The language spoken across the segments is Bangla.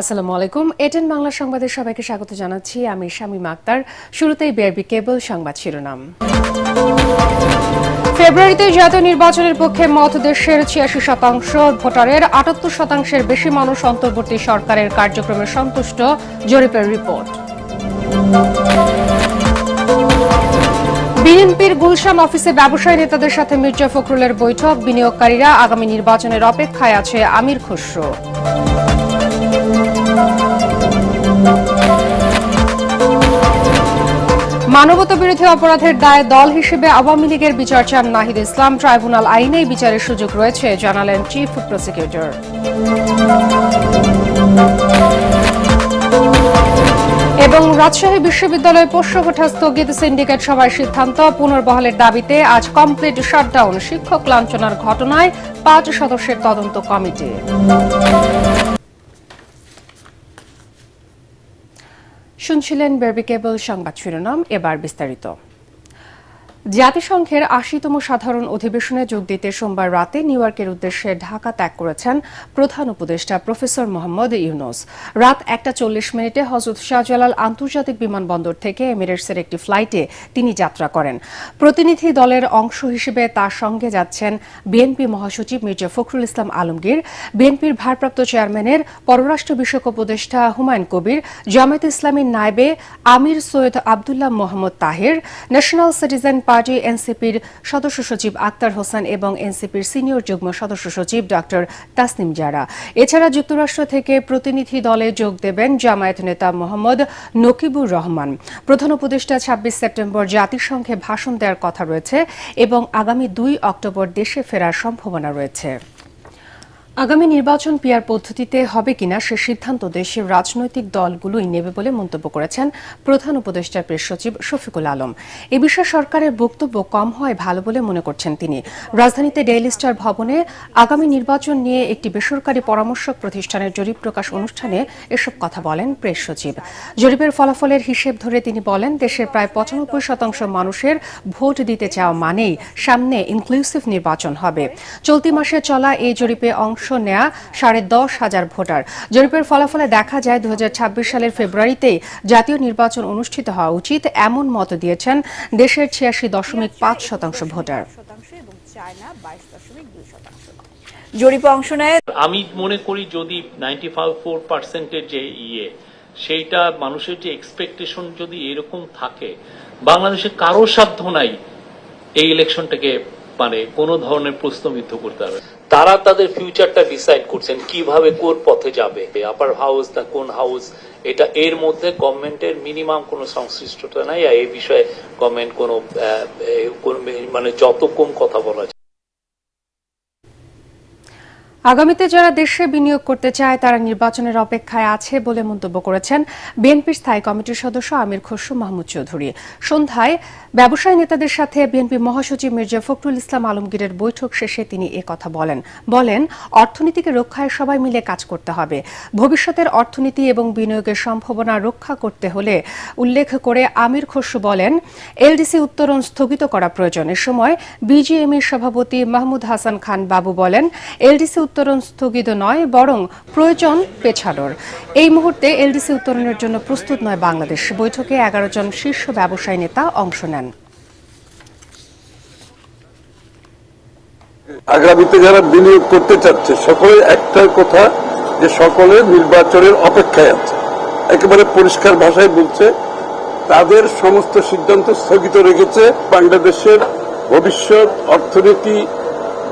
আসসালামু আলাইকুম। এটেন বাংলা সংবাদে সবাইকে স্বাগত জানাচ্ছি। আমি শামীম আক্তার। শুরুতেই বিআরবি কেবল সংবাদ শিরোনাম। ফেব্রুয়ারিতে জাতীয় নির্বাচনের পক্ষে মত দেশের ছিয়াশি শতাংশ ভোটারের আটাত্তর শতাংশের বেশি মানুষ অন্তর্বর্তী সরকারের কার্যক্রমে সন্তুষ্ট। জরিপের রিপোর্ট। বিএনপির গুলশান অফিসে ব্যবসায়ী নেতাদের সাথে মির্জা ফখরুলের বৈঠক। বিনিয়োগকারীরা আগামী নির্বাচনের অপেক্ষায় আছে আমির খুসরো। মানবতা বিরোধী অপরাধের দায়ে দল হিসেবে আওয়ামী লীগের বিচার চান নাহিদ ইসলাম। ট্রাইব্যুনাল আইনেই বিচারের সুযোগ রয়েছে, জানালেন চিফ প্রসিকিউটর। এবং রাজশাহী বিশ্ববিদ্যালয়ে পোষ্য কোঠা স্থগিত সিন্ডিকেট সভার সিদ্ধান্ত, পুনর্বহালের দাবিতে আজ কমপ্লিট শাটডাউন। শিক্ষক লাঞ্ছনার ঘটনায় পাঁচ সদস্যের তদন্ত কমিটি। শুনছিলেন বেরবিকেবল সংবাদ শিরোনাম এবার বিস্তারিত। জাতিসংঘের আশিতম সাধারণ অধিবেশনে যোগ দিতে সোমবার রাতে নিউ ইয়র্কের উদ্দেশ্যে ঢাকা ত্যাগ করেছেন প্রধান উপদেষ্টা প্রফেসর মোহাম্মদ ইউনুস। রাত একটা চল্লিশ মিনিটে হজরত শাহজালাল আন্তর্জাতিক বিমানবন্দর থেকে এমিরেটসের একটি ফ্লাইটে তিনি যাত্রা করেন। প্রতিনিধি দলের অংশ হিসেবে তার সঙ্গে যাচ্ছেন বিএনপি মহাসচিব মির্জা ফখরুল ইসলাম আলমগীর, বিএনপির ভারপ্রাপ্ত চেয়ারম্যানের পররাষ্ট্র বিষয়ক উপদেষ্টা হুমায়ুন কবির, জামায়াত ইসলামীর নায়েবে আমির Syed Abdullah Mohammad Taher, national citizen party এনসিপির সদস্য সচিব আক্তার হোসেন এবং এনসিপির সিনিয়র যুগ্ম সদস্য সচিব ডক্টর তাসনিম জারা। এছাড়া যুক্তরাষ্ট্র থেকে প্রতিনিধি দলে যোগ দেবেন জামায়াত নেতা মোহাম্মদ নকিবুর রহমান। প্রধান উপদেষ্টা ছাব্বিশ সেপ্টেম্বর জাতিসংঘে ভাষণ দেওয়ার কথা রয়েছে এবং আগামী দুই অক্টোবর দেশে ফেরার সম্ভাবনা রয়েছে। আগামী নির্বাচন পিয়ার পদ্ধতিতে হবে কিনা সে সিদ্ধান্ত দেশের রাজনৈতিক দলগুলোই নেবে বলে মন্তব্য করেছেন প্রধান উপদেষ্টার প্রেস সচিব শফিকুল আলম। এ বিষয়ে সরকারের বক্তব্য কম হয় ভালো বলে মনে করছেন তিনি। রাজধানীতে ডেইলি স্টার ভবনে আগামী নির্বাচন নিয়ে একটি বেসরকারি পরামর্শক প্রতিষ্ঠানের জরিপ প্রকাশ অনুষ্ঠানে এসব কথা বলেন প্রেস সচিব। জরিপের ফলাফলের হিসেব ধরে তিনি বলেন, দেশের প্রায় পঁচানব্বই শতাংশ মানুষের ভোট দিতে চাওয়া মানেই সামনে ইনক্লুসিভ নির্বাচন হবে। চলতি মাসে চলা এই জরিপে অংশ নেয়া সাড়ে দশ হাজার ভোটার। জরিপের ফলাফলে দেখা যায় দু হাজার ছাব্বিশ সালের ফেব্রুয়ারিতেই জাতীয় নির্বাচন অনুষ্ঠিত হওয়া উচিত এমন মত দিয়েছেন দেশের ছিয়াশি দশমিক পাঁচ শতাংশ ভোটার। শতাংশ এবং চায়না বাইশ দশমিক দুই শতাংশ জরিপে অংশ নেয় আমি মনে করি যদি নাইনটি ফাইভ ফোর পার্সেন্টের যে ইয়ে সেইটা মানুষের যে এক্সপেকটেশন যদি এরকম থাকে বাংলাদেশে কারও সাধ্য নাই এই ইলেকশনটাকে মানে কোনো ধরনের প্রশ্নবিদ্ধ করতে হবে তারা তাদের ফিউচারটা ডিসাইড করছেন কীভাবে কোন পথে যাবে। আপার হাউস না কোন হাউস এটা এর মধ্যে গভর্নমেন্টের মিনিমাম কোনো সংশ্লিষ্টতা নাই। আর এই বিষয়ে গভর্নমেন্ট কোন মানে যত কম কথা বলা যায়। আগামীতে যারা দেশে বিনিয়োগ করতে চায়, তারা নির্বাচনের অপেক্ষায় আছে বলে মন্তব্য করেছেন বিএনপির স্থায়ী কমিটির সদস্য আমির খসরু মাহমুদ চৌধুরী। সন্ধ্যায় ব্যবসায়ী নেতাদের সাথে বিএনপি মহাসচিব মির্জা ফখরুল ইসলাম আলমগীরের বৈঠক শেষে তিনি কথা বলেন। বলেন, অর্থনীতিকে রক্ষায় সবাই মিলে কাজ করতে হবে। ভবিষ্যতের অর্থনীতি এবং বিনিয়োগের সম্ভাবনা রক্ষা করতে হলে উল্লেখ করে আমির খসরু বলেন, এলডিসি উত্তরণ স্থগিত করা প্রয়োজন। এ সময় বিজিএমইর সভাপতি মাহমুদ হাসান খান বাবু বলেন, এলডিসি উত্তরণ স্থগিত নয়, বরং প্রয়োজন পেছানোর। এই মুহূর্তে এলডিসি উত্তরণের জন্য প্রস্তুত নয় বাংলাদেশ। বৈঠকে এগারো জন শীর্ষ ব্যবসায়ী নেতা অংশ নেন। আগামীতে যারা বিনিয়োগ করতে চাচ্ছে, সকলের একটাই কথা যে সকলে নির্বাচনের অপেক্ষায় আছে। একেবারে পরিষ্কার ভাষায় বলছে, তাদের সমস্ত সিদ্ধান্ত স্থগিত রেখেছে বাংলাদেশের ভবিষ্যৎ অর্থনীতি,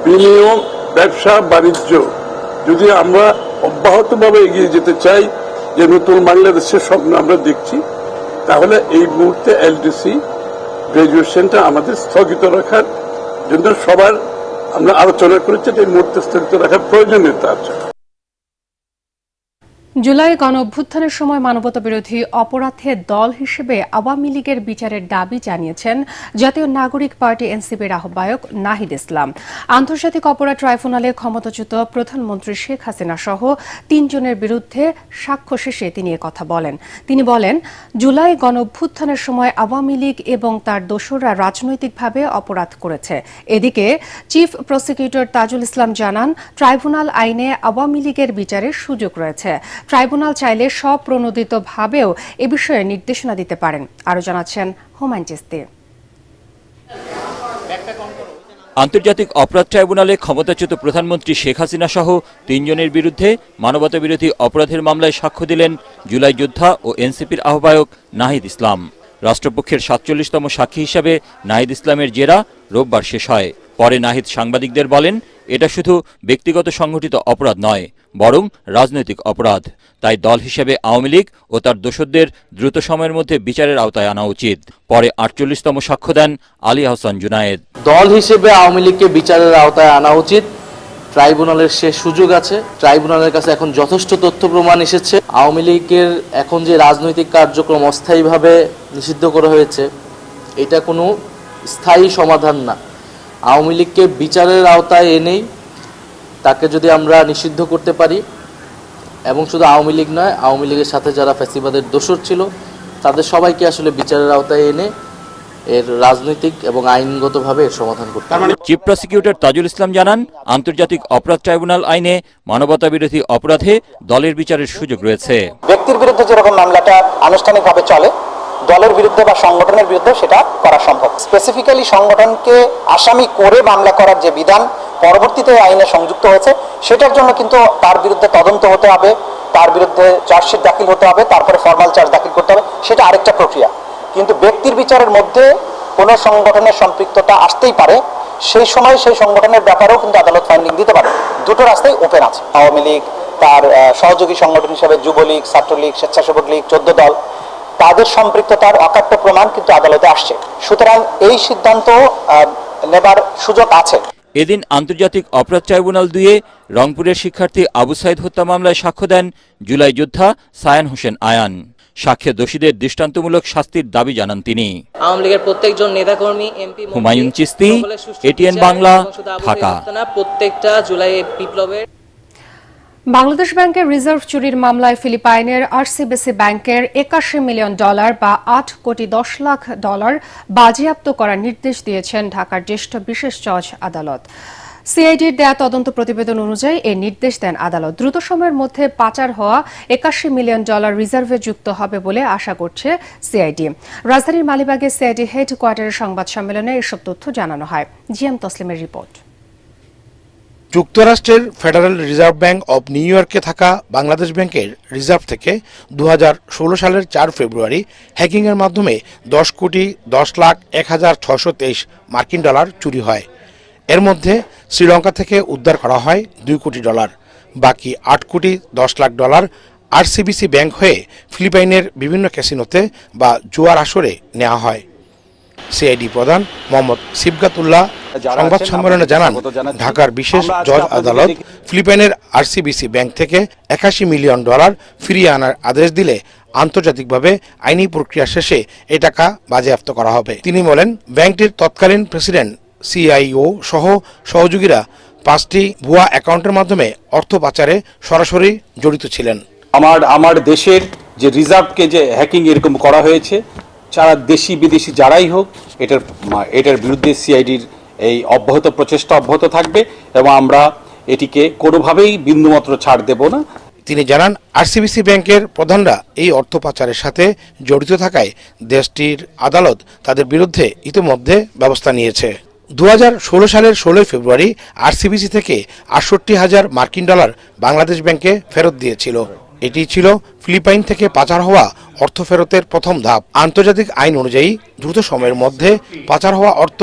বিনিয়োগ ব্যবসা, বাণিজ্য। যদি আমরা অব্যাহতভাবে এগিয়ে যেতে চাই যে নতুন বাংলাদেশের স্বপ্ন আমরা দেখছি, তাহলে এই মুহূর্তে এলডিসি গ্রাজুয়েশনটা আমাদের স্থগিত রাখার জন্য সবার আমরা আলোচনা করেছি যে এই মুহূর্তে স্থগিত রাখার প্রয়োজনীয়তা আছে। জুলাই গণ অভ্যুত্থানের সময় মানবতা বিরোধী অপরাধের দল হিসেবে আওয়ামী লীগের বিচারের দাবি জানিয়েছেন জাতীয় নাগরিক পার্টি এনসিপির আহ্বায়ক নাহিদ ইসলাম। আন্তর্জাতিক অপরাধ ট্রাইব্যুনালে ক্ষমতাচ্যুত প্রধানমন্ত্রী শেখ হাসিনা সহ তিনজনের বিরুদ্ধে সাক্ষ্য শেষে তিনি কথা বলেন। তিনি বলেন, জুলাই গণ অভ্যুত্থানের সময় আওয়ামী লীগ এবং তার দোসররা রাজনৈতিকভাবে অপরাধ করেছে। এদিকে চিফ প্রসিকিউটর তাজুল ইসলাম জানান, ট্রাইব্যুনাল আইনে আওয়ামী লীগের বিচারের সুযোগ রয়েছে। ট্রাইব্যুনাল চাইলে স্বপ্রণোদিতভাবেও এ বিষয়ে নির্দেশনা দিতে পারেন। আরও জানাচ্ছেন হুমায়ুন চিস্তি। আন্তর্জাতিক অপরাধ ট্রাইব্যুনালে ক্ষমতাচ্যুত প্রধানমন্ত্রী শেখ হাসিনা সহ তিনজনের বিরুদ্ধে মানবতাবিরোধী অপরাধের মামলায় সাক্ষ্য দিলেন জুলাই যোদ্ধা ও এনসিপির আহ্বায়ক নাহিদ ইসলাম। রাষ্ট্রপক্ষের সাতচল্লিশতম সাক্ষী হিসাবে নাহিদ ইসলামের জেরা রোববার শেষ হয়। পরে নাহিদ সাংবাদিকদের বলেন এটা শুধু ব্যক্তিগত সংগঠিত অপরাধ নয়, বরং রাজনৈতিক অপরাধ। তাই দল হিসেবে আওয়ামী লীগ ও তার দোসরদের দ্রুত সময়ের মধ্যে বিচারের আওতায় আনা উচিত। পরে আটচল্লিশতম সাক্ষ্য দেন আলী আহসান জুনায়েদ। দল হিসেবে আওয়ামী লীগকে বিচারের আওতায় আনা উচিত। ট্রাইব্যুনালের শেষ সুযোগ আছে। ট্রাইব্যুনালের কাছে এখন যথেষ্ট তথ্য প্রমাণ এসেছে। আওয়ামী লীগের এখন যে রাজনৈতিক কার্যক্রম অস্থায়ীভাবে নিষিদ্ধ করা হয়েছে, এটা কোনো স্থায়ী সমাধান না। আওয়ামী লীগকে বিচারের আওতায় এনেই তাকে যদি আমরা নিষিদ্ধ করতে পারি এবং শুধু আওয়ামী লীগ নয় আওয়ামী লীগের সাথে যারা ফ্যাসিবাদের দোষর ছিল তাদের সবাইকে আসলে বিচারের আওতায় এনে এর রাজনৈতিক এবং আইনগতভাবে এর সমাধান করতে হবে। চিফ প্রসিকিউটর তাজুল ইসলাম জানান আন্তর্জাতিক অপরাধ ট্রাইব্যুনাল আইনে মানবতাবিরোধী অপরাধে দলের বিচারের সুযোগ রয়েছে। ব্যক্তির বিরুদ্ধে যেরকম মামলাটা আনুষ্ঠানিকভাবে চলে দলের বিরুদ্ধে বা সংগঠনের বিরুদ্ধে সেটা করা সম্ভব। স্পেসিফিক্যালি সংগঠনকে আসামি করে মামলা করার যে বিধান পরবর্তীতে আইনে সংযুক্ত হয়েছে, সেটার জন্য কিন্তু তার বিরুদ্ধে তদন্ত হতে হবে, তার বিরুদ্ধে চার্জশিট দাখিল হতে হবে, তারপরে ফর্মাল চার্জ দাখিল করতে হবে, সেটা আরেকটা প্রক্রিয়া। কিন্তু ব্যক্তির বিচারের মধ্যে কোনো সংগঠনের সম্পৃক্ততা আসতেই পারে, সেই সময় সেই সংগঠনের ব্যাপারেও কিন্তু আদালত ফাইন্ডিং দিতে পারে। দুটো রাস্তাই ওপেন আছে। আওয়ামী লীগ, তার সহযোগী সংগঠন হিসেবে যুবলীগ, ছাত্রলীগ, স্বেচ্ছাসেবক লীগ, চোদ্দ দল। তাদের সম্পৃক্ততার অকাট্য প্রমাণ কিন্তু আদালতে আসছে। সুতরাং এই সিদ্ধান্ত নেবার সুযোগ আছে। এদিন আন্তর্জাতিক অপরাধ ট্রাইব্যুনাল দুয়ে রংপুরের শিক্ষার্থী আবু সাইদ হত্যা মামলায় সাক্ষ্য দেন জুলাই যোদ্ধা সায়ান হোসেন আয়ান। সাক্ষ্যে দোষীদের দৃষ্টান্তমূলক শাস্তির দাবি জানান তিনি। আওয়ামী লীগের প্রত্যেকজন নেতাকর্মী এমপি হুমায়ুন চিস্তি, ATN বাংলা, ঢাকা। প্রত্যেকটা জুলাই বিপ্লবের বাংলাদেশ ব্যাংকের রিজার্ভ চুরির মামলায় ফিলিপাইনের আরসিবিসি ব্যাংকের একাশি মিলিয়ন ডলার বা আট কোটি দশ লাখ ডলার বাজেয়াপ্ত করার নির্দেশ দিয়েছেন ঢাকার জ্যেষ্ঠ বিশেষ জজ আদালত। সিআইডির দেয়া তদন্ত প্রতিবেদন অনুযায়ী এই নির্দেশ দেন আদালত। দ্রুত সময়ের মধ্যে পাচার হওয়া একাশি মিলিয়ন ডলার রিজার্ভে যুক্ত হবে বলে আশা করছে সিআইডি। রাজধানীর মালিবাগে সিআইডি হেডকোয়ার্টারের সংবাদ সম্মেলনে এসব তথ্য জানানো হয়। জিএম তসলিমের রিপোর্ট। যুক্তরাষ্ট্রের federal reserve bank of New ইয়র্কে থাকা বাংলাদেশ ব্যাংকের রিজার্ভ থেকে দু হাজার ষোলো সালের চার ফেব্রুয়ারি হ্যাকিংয়ের মাধ্যমে দশ কোটি দশ লাখ এক হাজার ছশো তেইশ মার্কিন ডলার চুরি হয়। এর মধ্যে শ্রীলঙ্কা থেকে উদ্ধার করা হয় দুই কোটি ডলার। বাকি আট কোটি দশ লাখ ডলার আরসিবিসি ব্যাংক হয়ে ফিলিপাইনের বিভিন্ন ক্যাসিনোতে বা জুয়ার আসরে নেওয়া হয়। সিআইডি প্রধান মোহাম্মদ সিবগাতুল্লাহ সংবাদ সম্মেলনে জানান ঢাকার বিশেষ জজ আদালত ফিলিপাইনের আরসিবিসি ব্যাংক থেকে একাশি মিলিয়ন ডলার ফিরিয়ে আনার আদেশ দিলে আন্তর্জাতিকভাবে আইনি প্রক্রিয়া শেষে এ টাকা বাজেয়াপ্ত করা হবে। তিনি বলেন ব্যাংকটির তৎকালীন প্রেসিডেন্ট সিআইও সহ সহযোগীরা পাঁচটি ভুয়া অ্যাকাউন্টের মাধ্যমে অর্থ পাচারে সরাসরি জড়িত ছিলেন। আমার আমার দেশের যে রিজার্ভকে যে হ্যাকিং এরকম করা হয়েছে যারা দেশি বিদেশি যারাই হোক, এটার এটার বিরুদ্ধে সিআইডির এই অব্যাহত প্রচেষ্টা অব্যাহত থাকবে এবং আমরা এটিকে কোনোভাবেই বিন্দুমাত্র ছাড় দেব না। তিনি জানান আরসিবিসি ব্যাংকের প্রধানরা এই অর্থ পাচারের সাথে জড়িত থাকায় দেশটির আদালত তাদের বিরুদ্ধে ইতিমধ্যে ব্যবস্থা নিয়েছে। দু হাজার ষোলো সালের ষোলোই ফেব্রুয়ারি আরসিবিসি থেকে আটষট্টি হাজার মার্কিন ডলার বাংলাদেশ ব্যাংকে ফেরত দিয়েছিল। এটি ছিল ফিলিপাইন থেকে পাচার হওয়া অর্থ ফেরতের প্রথম ধাপ। আন্তর্জাতিক আইন অনুযায়ী দ্রুত সময়ের মধ্যে পাচার হওয়া অর্থ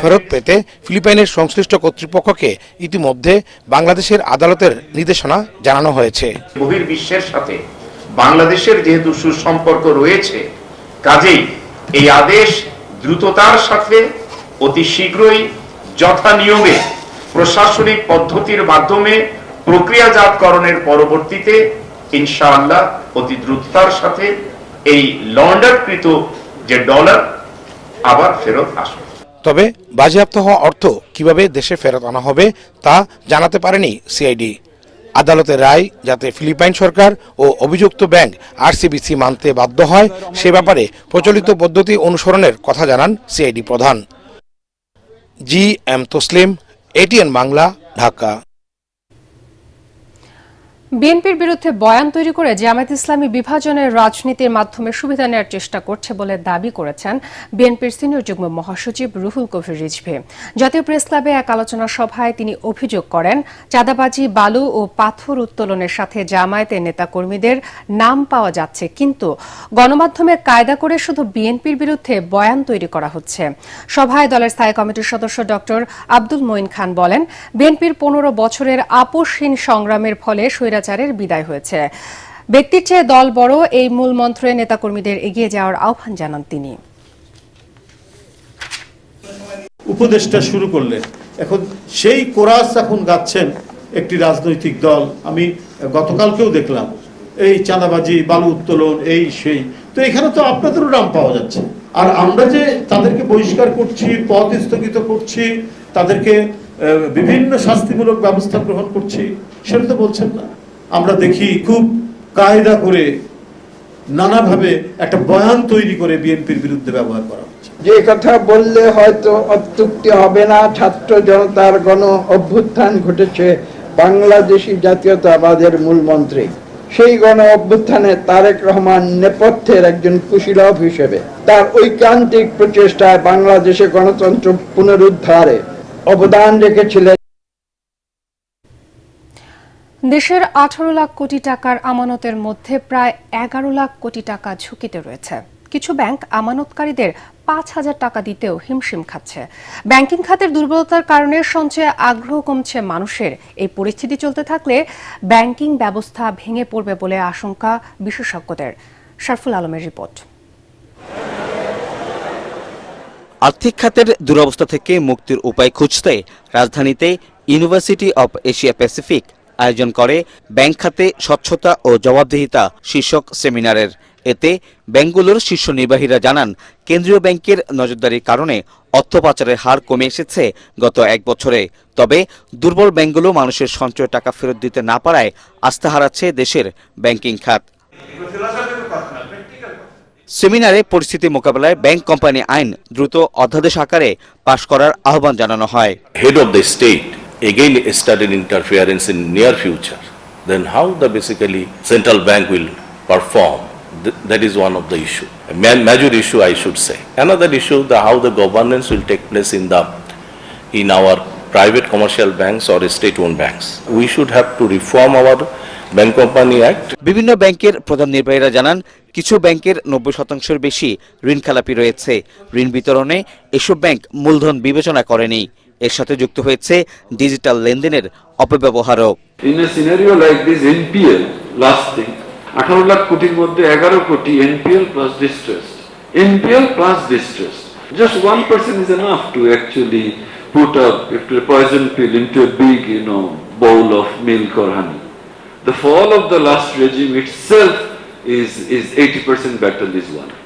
ফেরত পেতে ফিলিপাইনের সংশ্লিষ্ট কর্তৃপক্ষকে ইতিমধ্যে বাংলাদেশের আদালতের নির্দেশনা জানানো হয়েছে। বহির্বিশ্বের সাথে বাংলাদেশের যেহেতু সুসম্পর্ক রয়েছে, কাজেই এই আদেশ দ্রুততার সাথে অতি শীঘ্রই যথা নিয়মে প্রশাসনিক পদ্ধতির মাধ্যমে প্রক্রিয়াজাতকরণের পরবর্তীতে ইনশাআল্লাহ অতি দ্রুততার সাথে এই লন্ডারকৃত যে ডলার, আবার ফেরত আসবে। তবে বাজেয়াপ্ত হওয়া অর্থ কীভাবে দেশে ফেরত আনা হবে, তা জানাতে পারেনি সিআইডি। আদালতের রায় যাতে ফিলিপাইন সরকার ও অভিযুক্ত ব্যাংক আরসিবিসি মানতে বাধ্য হয়, সে ব্যাপারে প্রচলিত পদ্ধতি অনুসরণের কথা জানান সিআইডি প্রধান। G M Taslim, ATN Bangla, Dhaka. বিএনপির বিরুদ্ধে বয়ান তৈরি করে জামায়াত ইসলামী বিভাজনের রাজনীতির মাধ্যমে সুবিধা নেওয়ার চেষ্টা করছে বলে দাবি করেছেন বিএনপির সিনিয়র যুগ্ম মহাসচিব রুহুল কবির রিজভি। জাতীয় প্রেস ক্লাবে এক আলোচনা সভায় তিনি অভিযোগ করেন, চাঁদাবাজি, বালু ও পাথর উত্তোলনের সাথে জামায়াতের নেতাকর্মীদের নাম পাওয়া যাচ্ছে, কিন্তু গণমাধ্যমে কায়দা করে শুধু বিএনপির বিরুদ্ধে বয়ান তৈরি করা হচ্ছে। সভায় দলের স্থায়ী কমিটির সদস্য ডক্টর আব্দুল মঈন খান বলেন, বিএনপির পনেরো বছরের আপোষহীন সংগ্রামের ফলে স্বৈরাচারের বিদায় হয়েছে। ব্যক্তির চেয়ে দল বড় এই মূল মন্ত্রে নেতাকর্মীদের এগিয়ে যাওয়ার আহ্বান জানান তিনি। উপদেশটা শুরু করলেন। এখন সেই কোরাস এখন গাচ্ছেন একটি রাজনৈতিক দল। আমি গতকালকেও দেখলাম, এই চাঁদাবাজি, বালু উত্তোলন, এই সেই। তো এখানে তো আপনাদেরও নাম পাওয়া যাচ্ছে। আর আমরা যে তাদেরকে বহিষ্কার করছি, পথ স্থগিত করছি, তাদেরকে বিভিন্ন শাস্তিমূলক ব্যবস্থা গ্রহণ করছি, সেটা তো বলছেন না। আমরা দেখি খুব কায়দা করে নানাভাবে একটা বয়ান তৈরি করে বিএনপির বিরুদ্ধে ব্যবহার করা যে কথা বললে হয়তো অত্যুক্তি হবে না, ছাত্র জনতার গণ অভ্যুত্থান ঘটেছে বাংলাদেশি জাতীয়তাবাদের মূল মন্ত্রী। সেই গণ অভ্যুত্থানে তারেক রহমান নেপথ্যের একজন কুশীলভ হিসেবে। তার ঐকান্তিক প্রচেষ্টায় বাংলাদেশে গণতন্ত্র পুনরুদ্ধারে অবদান রেখেছিলেন দেশের আঠারো লাখ কোটি টাকার আমানতের মধ্যে প্রায় এগারো লাখ কোটি টাকা ঝুঁকিতে রয়েছে। কিছু ব্যাংক আমানতকারীদের পাঁচ হাজার টাকা দিতেও হিমশিম খাচ্ছে। ব্যাংকিং খাতের দুর্বলতার কারণে সঞ্চয়ে আগ্রহ কমছে মানুষের। এই পরিস্থিতি চলতে থাকলে ব্যাংকিং ব্যবস্থা ভেঙে পড়বে বলে আশঙ্কা বিশেষজ্ঞদের। শারফুল আলমের রিপোর্ট। আর্থিক খাতের দুরবস্থা থেকে মুক্তির উপায় খুঁজতে রাজধানীতে ইউনিভার্সিটি অব এশিয়া প্যাসিফিক আয়োজন করে ব্যাংক খাতে স্বচ্ছতা ও জবাবদিহিতা শীর্ষক সেমিনারের। এতে ব্যাংকগুলোর শীর্ষ নির্বাহীরা জানান, কেন্দ্রীয় ব্যাংকের নজরদারির কারণে অর্থ পাচারের হার কমে এসেছে গত এক বছরে। তবে দুর্বল ব্যাংকগুলো মানুষের সঞ্চয় টাকা ফেরত দিতে না পারায় আস্থা হারাচ্ছে দেশের ব্যাংকিং খাত। সেমিনারে পরিস্থিতি মোকাবেলায় ব্যাংক কোম্পানি আইন দ্রুত অধ্যাদেশ আকারে পাশ করার আহ্বান জানানো হয়। Head of the state again started interference in near future, then how the basically central bank will perform? Th- That is one of the issue. A ma- major issue, I should say. Another issue, the how the governance will take place in the in our private commercial banks or state-owned banks. We should have to reform our Bank Company Act বিভিন্ন ব্যাংকের প্রধান নির্বাহীরা জানান কিছু ব্যাংকের নব্বই শতাংশের বেশি ঋণ খেলাপি রয়েছে ঋণ বিতরণে এসব ব্যাংক মূলধন বিবেচনা করেনি এর সাথে যুক্ত হয়েছে ডিজিটাল লেনদেনের অপব্যবহারও In a scenario like this, NPL, last thing, আঠারো লাখ কোটির মধ্যে এগারো কোটি NPL plus distress. NPL plus distress. Just one person is enough to actually put up a poison pill into a big, you know, bowl of milk or honey. The fall of the last regime itself is, is 80% better this one. Because, you know, they actually have massacred one sector, that is banking sector.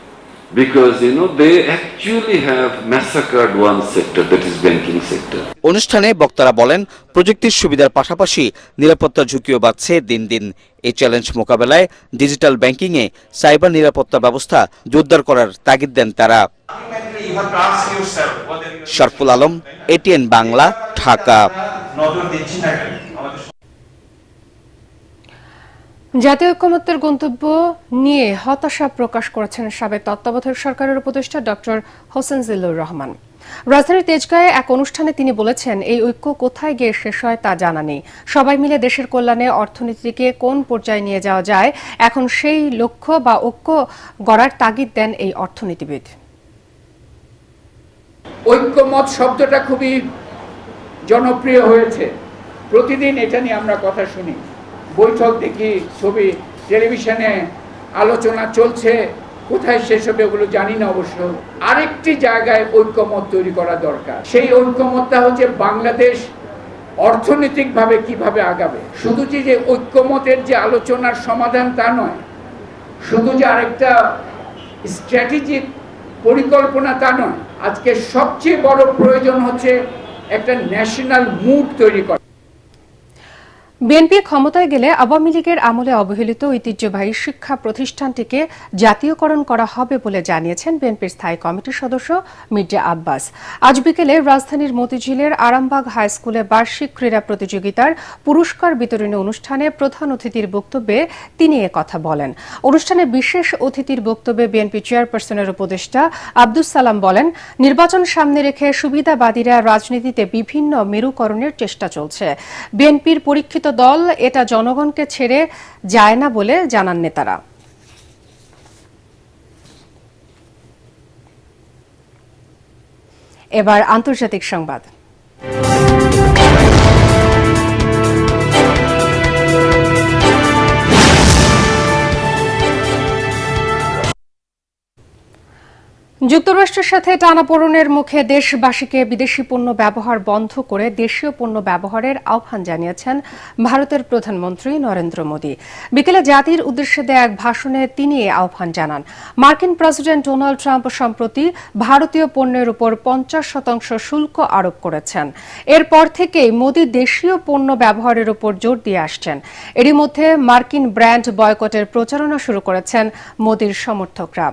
অনুষ্ঠানে বক্তারা বলেন প্রযুক্তির সুবিধার পাশাপাশি নিরাপত্তা ঝুঁকিও বাড়ছে দিন দিন। এই চ্যালেঞ্জ মোকাবেলায় ডিজিটাল ব্যাংকিংয়ে সাইবার নিরাপত্তা ব্যবস্থা জোরদার করার তাগিদ দেন তারা। শরফুল আলম এটিএন বাংলা ঢাকা। জাতীয় ঐক্যমত্যের গন্তব্য নিয়ে হতাশা প্রকাশ করেছেন সাবেক তত্ত্বাবধায়ক সরকারের উপদেষ্টা ডক্টর হোসেন জিল্লুর রহমান। রাজধানীর তেজগাঁয়ে এক অনুষ্ঠানে তিনি বলেছেন, এই ঐক্য কোথায় গিয়ে শেষ হয় তা জানা নেই। সবাই মিলে দেশের কল্যাণে অর্থনীতিকে কোন পর্যায়ে নিয়ে যাওয়া যায়, এখন সেই লক্ষ্য বা ঐক্য গড়ার তাগিদ দেন এই অর্থনীতিবিদ। ঐক্যমত শব্দটা খুবই জনপ্রিয় হয়েছে। প্রতিদিন এটা নিয়ে আমরা কথা শুনি। বৈঠক দেখি ছবি, টেলিভিশনে আলোচনা চলছে। কোথায় শেষ হবে ওগুলো জানি না অবশ্য। আরেকটি জায়গায় ঐক্যমত তৈরি করা দরকার। সেই ঐক্যমতটা হচ্ছে বাংলাদেশ অর্থনৈতিকভাবে কীভাবে আগাবে। শুধু যে যে ঐক্যমতের যে আলোচনার সমাধান তা নয়, শুধু যে আরেকটা স্ট্র্যাটেজিক পরিকল্পনা তা নয়, আজকে সবচেয়ে বড় প্রয়োজন হচ্ছে একটা ন্যাশনাল মুড তৈরি করা। বিএনপি ক্ষমতায় গেলে আওয়ামী লীগের আমলে অবহেলিত ঐতিহ্যবাহী শিক্ষা প্রতিষ্ঠানটিকে জাতীয়করণ করা হবে বলে জানিয়েছেন বিএনপির স্থায়ী কমিটির সদস্য মির্জা আব্বাস। আজ বিকেলে রাজধানীর মতিঝিলের আরামবাগ হাই স্কুলে বার্ষিক ক্রীড়া প্রতিযোগিতার পুরস্কার বিতরণী অনুষ্ঠানে প্রধান অতিথির বক্তব্যে তিনি কথা বলেন। অনুষ্ঠানে বিশেষ অতিথির বক্তব্যে বিএনপি চেয়ারপারসনের উপদেষ্টা আব্দুস সালাম বলেন, নির্বাচন সামনে রেখে সুবিধাবাদীরা রাজনীতিতে বিভিন্ন মেরুকরণের চেষ্টা চলছে। বিএনপির পরীক্ষিত দল এটা জনগণকে ছেড়ে যায় না বলে জানান নেতারা। এবার আন্তর্জাতিক সংবাদ। যুক্তরাষ্ট্রের সাথে টানাপোড়েনের মুখে দেশবাসীকে বিদেশি পণ্য ব্যবহার বন্ধ করে দেশীয় পণ্য ব্যবহারের আহ্বান জানিয়েছেন ভারতের প্রধানমন্ত্রী নরেন্দ্র মোদী। বিকেলে জাতির উদ্দেশ্যে দেয়া এক ভাষণে তিনি এই আহ্বান জানান। মার্কিন প্রেসিডেন্ট ডোনাল্ড ট্রাম্প সম্প্রতি ভারতীয় পণ্যের উপর পঞ্চাশ শতাংশ শুল্ক আরোপ করেছেন। এরপর থেকেই মোদী দেশীয় পণ্য ব্যবহারের উপর জোর দিয়ে আসছেন। এরই মধ্যে মার্কিন ব্র্যান্ড বয়কটের প্রচারণা শুরু করেছেন মোদীর সমর্থকরা।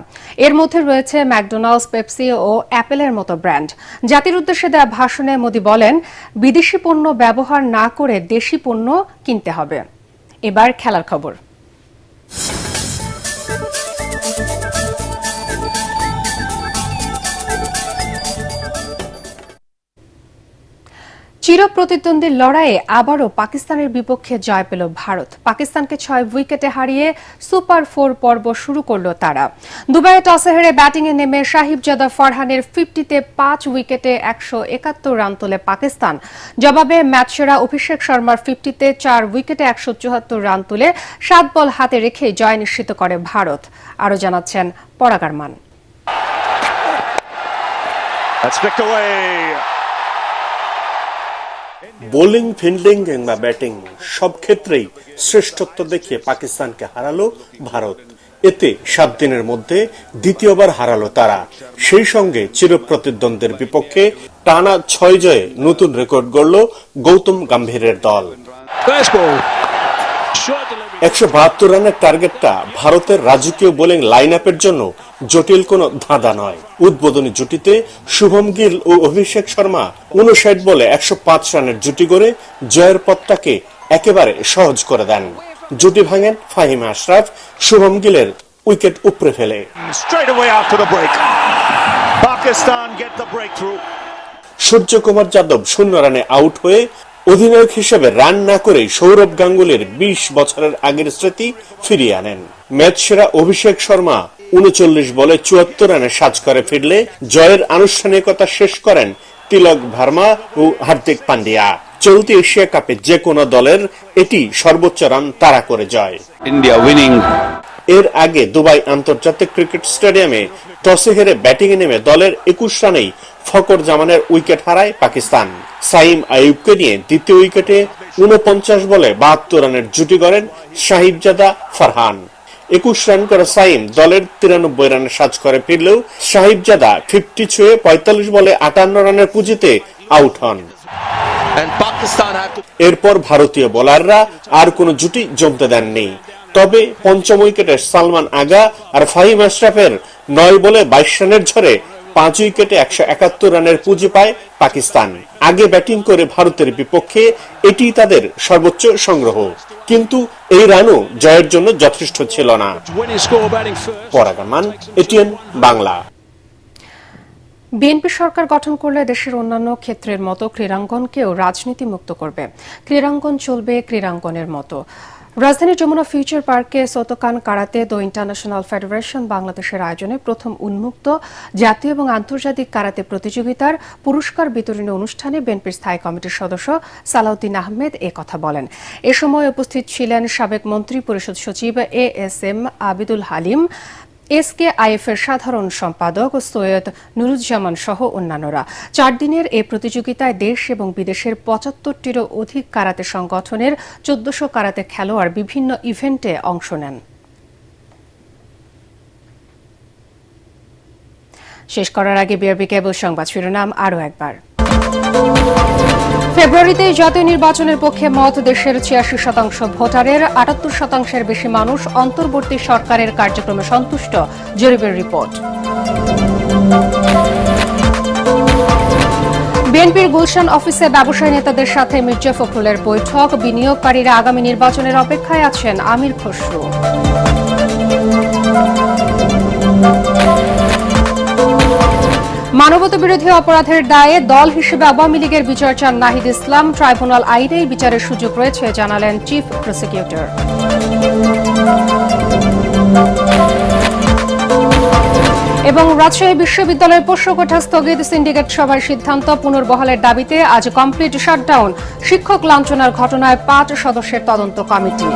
এর মধ্যে রয়েছে ম্যাকডোনাল্ডস পেপসি ও অ্যাপেলের মতো ব্র্যান্ড জাতির উদ্দেশ্যে দেওয়া ভাষণে মোদী বলেন, বিদেশি পণ্য ব্যবহার না করে দেশি পণ্য কিনতে হবে। এবার খেলার খবর। চিরপ্রতিদ্বন্দ্বীর লড়াইয়ে আবারও পাকিস্তানের বিপক্ষে জয় পেল ভারত। পাকিস্তানকে ছয় উইকেটে হারিয়ে সুপার ফোর পর্ব শুরু করল তারা। দুবাইয়ে টসে হেরে ব্যাটিংয়ে নেমে সাহিবজাদা ফরহানের ফিফটিতে পাঁচ উইকেটে একশো একাত্তর রান তোলে পাকিস্তান। জবাবে ম্যাচ সেরা অভিষেক শর্মার ফিফটিতে চার উইকেটে একশো চুয়াত্তর রান তুলে সাত বল হাতে রেখে জয় নিশ্চিত করে ভারত। আরও জানাচ্ছেন পরাগারমান বোলিং ফিল্ডিং কিংবা ব্যাটিং সব ক্ষেত্রেই শ্রেষ্ঠত্ব দেখিয়ে পাকিস্তানকে হারালো ভারত। এতে সাত দিনের মধ্যে দ্বিতীয়বার হারালো তারা। সেই সঙ্গে চিরপ্রতিদ্বন্দ্বের বিপক্ষে টানা ছয় জয়ে নতুন রেকর্ড গড়ল গৌতম গম্ভীরের দল। একশো বাহাত্তর রানের টার্গেটটা ভারতের রাজকীয় বোলিং লাইন আপের জন্য জটিল কোনো ধাঁধা নয়। উদ্বোধনী জুটিতে শুভম গিল ও অভিষেক শর্মা উনষাট বলে একশো পাঁচ রানের জুটি করে জয়ের পথটাকে একেবারে সহজ করে দেন। জুটি ভাঙেন ফাহিম আশরাফ শুভম গিলের উইকেট উপড়ে ফেলে। সূর্যকুমার যাদব শূন্য রানে আউট হয়ে অধিনায়ক হিসেবে রান না করে সৌরভ গাঙ্গুলির বিশ বছরের আগের স্মৃতি ফিরিয়ে আনেন। ম্যাচ সেরা অভিষেক শর্মা উনচল্লিশ বলে চুয়াত্তর রানে সাজ করে ফিরলে জয়ের আনুষ্ঠানিকতা শেষ করেন তিলক ভার্মা ও হার্দিক পান্ডিয়া। চলতি এশিয়া কাপে যে কোনো দলের এটি সর্বোচ্চ রান তারা করে জয়। India winning. এর আগে দুবাই আন্তর্জাতিক ক্রিকেট স্টেডিয়ামে টসে হেরে ব্যাটিং এ নেমে দলের একুশ রানেই ফকর জামানের উইকেট হারায় পাকিস্তান। সাইম আইয়ুবকে নিয়ে দ্বিতীয় উইকেটে উনপঞ্চাশ বলে বাহাত্তর রানের জুটি করেন সাহিবজাদা ফারহান। একুশ রান করে সাইম দলের তিরানব্বই রানে সাজ করে ফিরলেও সাহিবজাদা ফিফটি ছুঁয়ে পঁয়তাল্লিশ বলে আটান্ন রানের পুঁজিতে আউট হন। এরপর ভারতীয় বোলাররা আর কোন জুটি জমতে দেননি। তবে পঞ্চম উইকেটে সালমান আগা আর ফাহিম আশরাফের নয় বলে বাইশ রানের ঝরে পাঁচ উইকেটে একশো একাত্তর রানের পুঁজি পায় পাকিস্তান। আগে ব্যাটিং করে ভারতের বিপক্ষে এটি তাদের সর্বোচ্চ সংগ্রহ। কিন্তু এই রানও জয়ের জন্য যথেষ্ট ছিল না। পরাগামান এটিএন বাংলা। বিএনপি সরকার গঠন করলে দেশের অন্যান্য ক্ষেত্রের মতো ক্রীড়াঙ্গনকেও রাজনীতি মুক্ত করবে। ক্রীড়াঙ্গন চলবে ক্রীড়াঙ্গনের মতো। রাজধানীর যমুনা ফিউচার পার্কে shotokan karate do international federation বাংলাদেশের আয়োজনে প্রথম উন্মুক্ত জাতীয় এবং আন্তর্জাতিক কারাতে প্রতিযোগিতার পুরস্কার বিতরণী অনুষ্ঠানে বিএনপির স্থায়ী কমিটির সদস্য সালাউদ্দিন আহমেদ এ কথা বলেন। এ সময় উপস্থিত ছিলেন সাবেক মন্ত্রী পরিষদ সচিব A S M Abidul Halim SK IF এর সাধারণ সম্পাদক সৈয়দ নুরুজ্জামান সহ অন্যান্যরা। চার দিনের এই প্রতিযোগিতায় দেশ এবং বিদেশের পঁচাত্তরটিরও অধিক কারাতে সংগঠনের চোদ্দশো কারাতে খেলোয়াড় বিভিন্ন ইভেন্টে অংশ নেন। শেষ করার আগে বিআরবি কেবল সংবাদ শিরোনাম আরও একবার। ফেব্রুয়ারিতে জাতীয় নির্বাচনের পক্ষে মত দেশের ছিয়াশি শতাংশ ভোটারের, আটাত্তর শতাংশের বেশি মানুষ অন্তর্বর্তী সরকারের কার্যক্রমে সন্তুষ্ট। জরিপের রিপোর্ট। বিএনপির গুলশান অফিসে ব্যবসায়ী নেতাদের সাথে মির্জা ফখরুলের বৈঠক। বিনিয়োগকারীরা আগামী নির্বাচনের অপেক্ষায় আছেন আমির খসরু। মানবতা বিরোধী অপরাধের দায়ে দল হিসেবে আওয়ামী লীগের বিচার চান নাহিদ ইসলাম। ট্রাইব্যুনাল আইনেই বিচারের সুযোগ রয়েছে, জানালেন চিফ প্রসিকিউটর। এবং রাজশাহী বিশ্ববিদ্যালয়ের পোষ্যকোঠা স্থগিত সিন্ডিকেট সভার সিদ্ধান্ত পুনর্বহালের দাবিতে আজ কমপ্লিট শাটডাউন। শিক্ষক লাঞ্ছনার ঘটনায় পাঁচ সদস্যের তদন্ত কমিটি।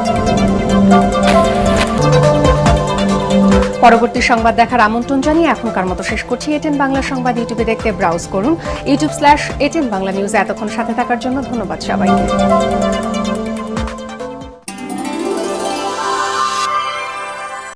পরবর্তী সংবাদ দেখার আমন্ত্রণ জানিয়ে এখনকার মতো শেষ করছি। এটেন বাংলা সংবাদ ইউটিউবে দেখতে ব্রাউজ করুন। YouTube slash ATN Bangla news এতক্ষণ সাথে থাকার জন্য ধন্যবাদ সবাইকে।